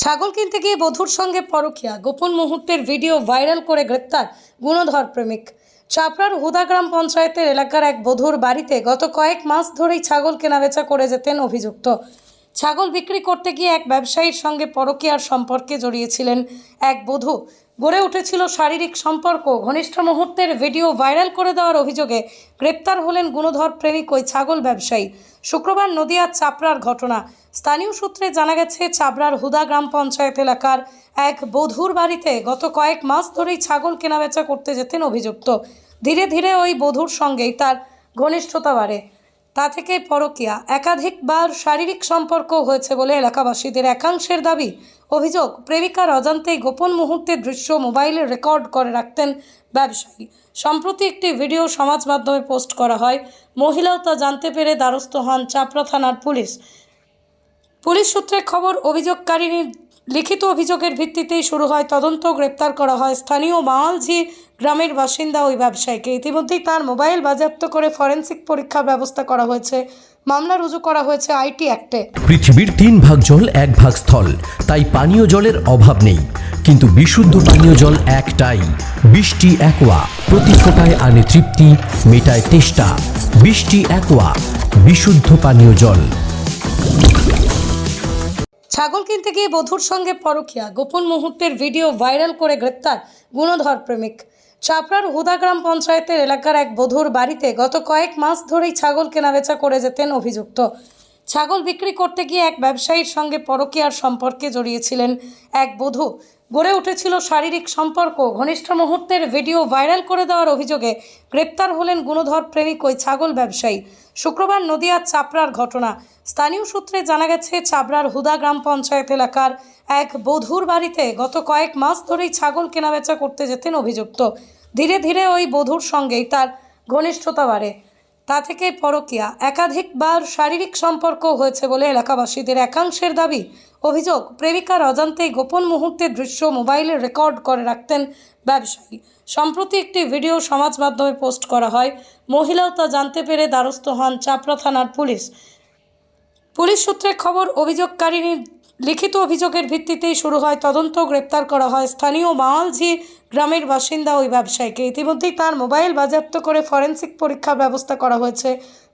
ছাগল কিনতে গিয়ে বধূর সঙ্গে পরকিয়া। গোপন মুহূর্তের ভিডিও ভাইরাল করে গ্রেপ্তার গুণধর প্রেমিক। চাপড়ার হুদা গ্রাম পঞ্চায়েতের এলাকার এক বধূর বাড়িতে গত কয়েক মাস ধরেই ছাগল কেনাবেচা করে যেতেন অভিযুক্ত। ছাগল বিক্রি করতে গিয়ে এক ব্যবসায়ীর সঙ্গে পরকীয়ার সম্পর্কে জড়িয়েছিলেন এক বধূ। গড়ে উঠেছিল শারীরিক সম্পর্ক। ঘনিষ্ঠ মুহূর্তের ভিডিও ভাইরাল করে দেওয়ার অভিযোগে গ্রেপ্তার হলেন গুণধর প্রেমিক ওই ছাগল ব্যবসায়ী। শুক্রবার নদিয়ার চাপড়ার ঘটনা। স্থানীয় সূত্রে জানা গেছে চাপড়ার হুদা গ্রাম পঞ্চায়েত এলাকার এক বধূর বাড়িতে গত কয়েক মাস ধরেই ছাগল কেনাবেচা করতে যেতেন অভিযুক্ত। ধীরে ধীরে ওই বধূর সঙ্গেই তার ঘনিষ্ঠতা বাড়ে। তা থেকে পরকিয়া। একাধিকবার শারীরিক সম্পর্ক হয়েছে বলে এলাকাবাসীদের একাংশের দাবি, অভিযোগ, প্রেমিকার অজান্তেই গোপন মুহূর্তের দৃশ্য মোবাইলে রেকর্ড করে রাখতেন ব্যবসায়ী। সম্প্রতি একটি ভিডিও সমাজ মাধ্যমে পোস্ট করা হয়। মহিলাও তা জানতে পেরে দ্বারস্থ হন চাপড়া থানার পুলিশ। পুলিশ সূত্রে খবর অভিযোগকারিনীর লিখিত অভিযোগের ভিত্তিতেই শুরু হয় তদন্ত। গ্রেপ্তার করা হয় স্থানীয় মালঝি গ্রামের বাসিন্দা ওই ব্যবসায়ীকে। ইতিমধ্যেই তার মোবাইল বাজেয়াপ্ত করে ফরেন্সিক পরীক্ষার ব্যবস্থা করা হয়েছে। মামলা রুজু করা হয়েছে আইটি অ্যাক্টে। পৃথিবীর তিন ভাগ জল, এক ভাগ স্থল। তাই পানীয় জলের অভাব নেই। কিন্তু বিশুদ্ধ পানীয় জল একটাই। বৃষ্টি একোয়া। প্রতি ফোটায় আনে তৃপ্তি, মেটায় তেষ্টা। বৃষ্টি একোয়া। বিশুদ্ধ পানীয় জল। ছাগল কিনতে গিয়ে বধুর সঙ্গে পরকিয়া। গোপন মুহূর্তের ভিডিও ভাইরাল করে গ্রেপ্তার গুণধর প্রেমিক। চাপড়ার হুদা গ্রাম পঞ্চায়েতের এলাকার এক বধুর বাড়িতে গত কয়েক মাস ধরেই ছাগল কেনাবেচা করে যেতেন অভিযুক্ত। ছাগল বিক্রি করতে গিয়ে এক ব্যবসায়ীর সঙ্গে পরকীয়ার সম্পর্কে জড়িয়েছিলেন এক বধূ। গড়ে উঠেছিল শারীরিক সম্পর্ক। ঘনিষ্ঠ মুহূর্তের ভিডিও ভাইরাল করে দেওয়ার অভিযোগে গ্রেপ্তার হলেন গুণধর প্রেমিক ওই ছাগল ব্যবসায়ী। শুক্রবার নদিয়ার চাপড়ার ঘটনা। স্থানীয় সূত্রে জানা গেছে, চাপড়ার হুদা গ্রাম পঞ্চায়েত এলাকার এক বধূর বাড়িতে গত কয়েক মাস ধরেই ছাগল কেনাবেচা করতে যেতেন অভিযুক্ত। ধীরে ধীরে ওই বধূর সঙ্গেই তার ঘনিষ্ঠতা বাড়ে। তা থেকে পরকীয়া। একাধিকবার শারীরিক সম্পর্ক হয়েছে বলে এলাকাবাসীদের একাংশের দাবি। অভিযোগ প্রেমিকার অজান্তেই গোপন মুহূর্তের দৃশ্য মোবাইলে রেকর্ড করে রাখতেন ব্যবসায়ী। সম্প্রতি একটি ভিডিও সমাজ মাধ্যমে পোস্ট করা হয়। মহিলাও তা জানতে পেরে দ্বারস্থ হন চাপড়া থানার পুলিশ। পুলিশ সূত্রে খবর অভিযোগকারিনীর লিখিত অভিযোগের ভিত্তিতেই শুরু হয় তদন্ত। গ্রেপ্তার করা হয় স্থানীয় মাওয়ালঝি গ্রামের বাসিন্দা ওই ব্যবসায়ীকে। ইতিমধ্যেই তার মোবাইল বাজেয়াপ্ত করে ফরেন্সিক পরীক্ষার ব্যবস্থা করা হয়েছে।